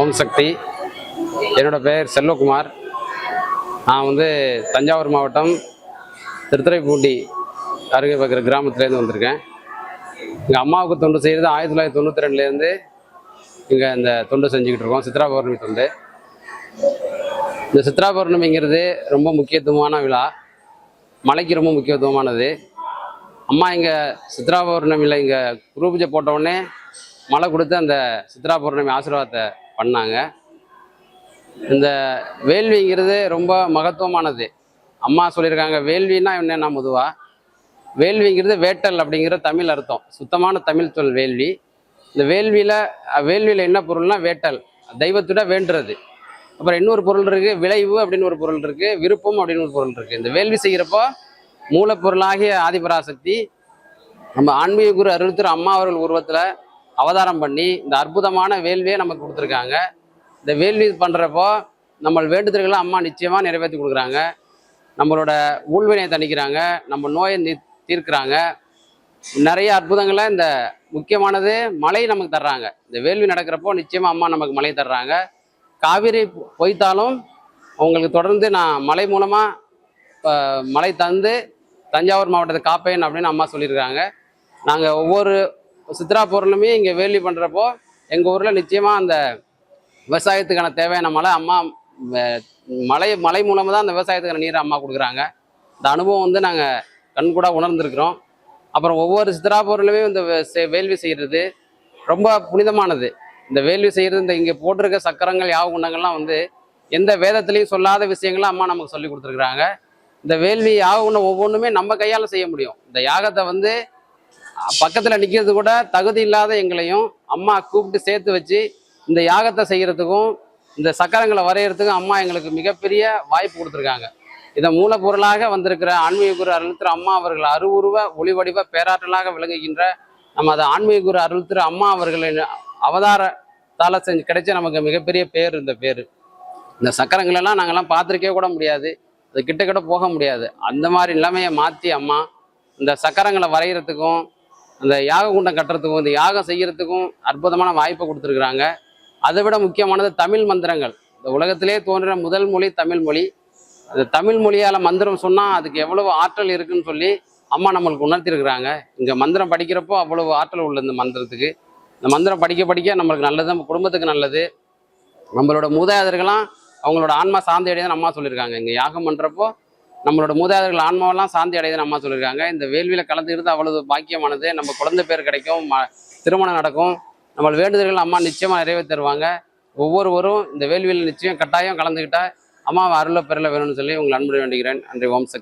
ஓம் சக்தி. என்னோட பெயர் செல்வகுமார். நான் வந்து தஞ்சாவூர் மாவட்டம் திருத்துறைப்பூண்டி அருகே பார்க்குற கிராமத்துலேருந்து வந்திருக்கேன். எங்கள் அம்மாவுக்கு தொண்டு செய்கிறது ஆயிரத்தி தொள்ளாயிரத்தி தொண்ணூற்றி ரெண்டுலேருந்து இங்கே இந்த தொண்டு செஞ்சுக்கிட்டு இருக்கோம். சித்ரா பௌர்ணமி தொண்டு. இந்த சித்ரா பௌர்ணமிங்கிறது ரொம்ப முக்கியத்துவமான விழா. மலைக்கு ரொம்ப முக்கியத்துவமானது. அம்மா இங்கே சித்ரா பௌர்ணமியில் இங்கே குரு பூஜை போட்ட உடனே மழை கொடுத்து அந்த சித்ரா பௌர்ணமி ஆசீர்வாதத்தை பண்ணாங்க. இந்த வேள்விங்கிறது ரொம்ப மகத்துவமானது. அம்மா சொல்லியிருக்காங்க வேள்வின்னா என்னென்ன முதுவா? வேள்விங்கிறது வேட்டல் அப்படிங்கிற தமிழ் அர்த்தம். சுத்தமான தமிழ் சொல் வேள்வி. இந்த வேள்வியில் வேள்வியில் என்ன பொருள்னா வேட்டல். தெய்வத்துட வேண்டுறது. அப்புறம் இன்னொரு பொருள் இருக்குது விளைவு அப்படின்னு ஒரு பொருள் இருக்குது விருப்பம் அப்படின்னு ஒரு பொருள் இருக்குது இந்த வேள்வி செய்கிறப்போ மூலப்பொருளாகிய ஆதிபராசக்தி நம்ம ஆன்மீக குரு அருள் திரு அம்மா அவர்கள் உருவத்தில் அவதாரம் பண்ணி இந்த அற்புதமான வேள்வியை நமக்கு கொடுத்துருக்காங்க. இந்த வேள்வி பண்ணுறப்போ நம்ம வேண்டுதல்களை அம்மா நிச்சயமாக நிறைவேற்றி கொடுக்குறாங்க. நம்மளோட ஊழ்வினையை தணிக்கிறாங்க. நம்ம நோயை நீ தீர்க்கிறாங்க. நிறைய அற்புதங்களை இந்த முக்கியமானது மழை நமக்கு தர்றாங்க. இந்த வேள்வி நடக்கிறப்போ நிச்சயமாக அம்மா நமக்கு மழை தர்றாங்க. காவிரி பொய்த்தாலும் அவங்களுக்கு தொடர்ந்து நான் மழை மூலமாக மழை தந்து தஞ்சாவூர் மாவட்டத்தை காப்பேன் அப்படின்னு அம்மா சொல்லியிருக்காங்க. நாங்கள் ஒவ்வொரு சித்ரா பொருளுமே இங்கே வேலி பண்ணுறப்போ எங்கள் ஊரில் நிச்சயமாக அந்த விவசாயத்துக்கான தேவையான மழை அம்மா மலை மலை மூலமாக தான் அந்த விவசாயத்துக்கான நீரை அம்மா கொடுக்குறாங்க. இந்த அனுபவம் வந்து நாங்கள் கண்கூட உணர்ந்திருக்கிறோம். அப்புறம் ஒவ்வொரு சித்ரா பொருளுமே இந்த செ- வேள்வி செய்கிறது ரொம்ப புனிதமானது. இந்த வேள்வி செய்கிறது இந்த இங்கே போட்டிருக்க சக்கரங்கள் யாக குண்டங்கள்லாம் வந்து எந்த வேதத்துலேயும் சொல்லாத விஷயங்களும் அம்மா நமக்கு சொல்லி கொடுத்துருக்குறாங்க. இந்த வேள்வி யாக குண்டம் ஒவ்வொன்றுமே நம்ம கையால் செய்ய முடியும். இந்த யாகத்தை வந்து பக்கத்தில் நிற்கிறது கூட தகுதி இல்லாத எங்களையும் அம்மா கூப்பிட்டு சேர்த்து வச்சு இந்த யாகத்தை செய்கிறதுக்கும் இந்த சக்கரங்களை வரைகிறதுக்கும் அம்மா எங்களுக்கு மிகப்பெரிய வாய்ப்பு கொடுத்துருக்காங்க. இதை மூலப்பொருளாக வந்திருக்கிற ஆன்மீக குரு அருள்திரு அம்மா அவர்கள் அருவுருவ ஒளிவடிவ பேராற்றலாக விளங்குகின்ற நம்ம அதை ஆன்மீக குரு அருள் திரு அம்மா அவர்களின் அவதாரத்தால் செஞ்சு கிடைச்ச நமக்கு மிகப்பெரிய பேர் இந்த பேர். இந்த சக்கரங்களெல்லாம் நாங்கள்லாம் பார்த்துருக்கே கூட முடியாது. அது கிட்ட கிட்ட போக முடியாது. அந்த மாதிரி நிலைமையை மாற்றி அம்மா இந்த சக்கரங்களை வரைகிறதுக்கும் அந்த யாக குண்டம் கட்டுறதுக்கும் இந்த யாகம் செய்யறதுக்கும் அற்புதமான வாய்ப்பை கொடுத்துருக்குறாங்க. அதை விட முக்கியமானது தமிழ் மந்திரங்கள். இந்த உலகத்திலே தோன்றின முதல் மொழி தமிழ் மொழி. அந்த தமிழ் மொழியால் மந்திரம் சொன்னால் அதுக்கு எவ்வளவு ஆற்றல் இருக்குன்னு சொல்லி அம்மா நம்மளுக்கு உணர்த்திருக்கிறாங்க. இங்கே மந்திரம் படிக்கிறப்போ அவ்வளவு ஆற்றல் உள்ள இந்த மந்திரத்துக்கு. இந்த மந்திரம் படிக்க படிக்க நம்மளுக்கு நல்லது நம்ம குடும்பத்துக்கு நல்லது. நம்மளோட மூதாதையர்கள்லாம் அவங்களோட ஆன்மா சாந்தி அடையுதுன்னு அம்மா சொல்லியிருக்காங்க. இங்கே யாகம் பண்ணுறப்போ நம்மளோட மூதாதையர்கள் ஆன்மாவெல்லாம் சாந்தி அடையுதுன்னு அம்மா சொல்லியிருக்காங்க. இந்த வேள்வியில் கலந்துக்கிறது அவ்வளவு பாக்கியமானது. நம்ம குழந்தை பேர் கிடைக்கும் திருமணம் நடக்கும். நம்ம வேண்டுதல்கள் அம்மா நிச்சயமாக நிறைவேற்றி தருவாங்க. ஒவ்வொருவரும் இந்த வேள்வியில் நிச்சயம் கட்டாயம் கலந்துக்கிட்டால் அம்மாவை அருள பெறல வேணும்னு சொல்லி உங்களை அன்பு வேண்டுகிறேன். நன்றி ஓம் சக்தி.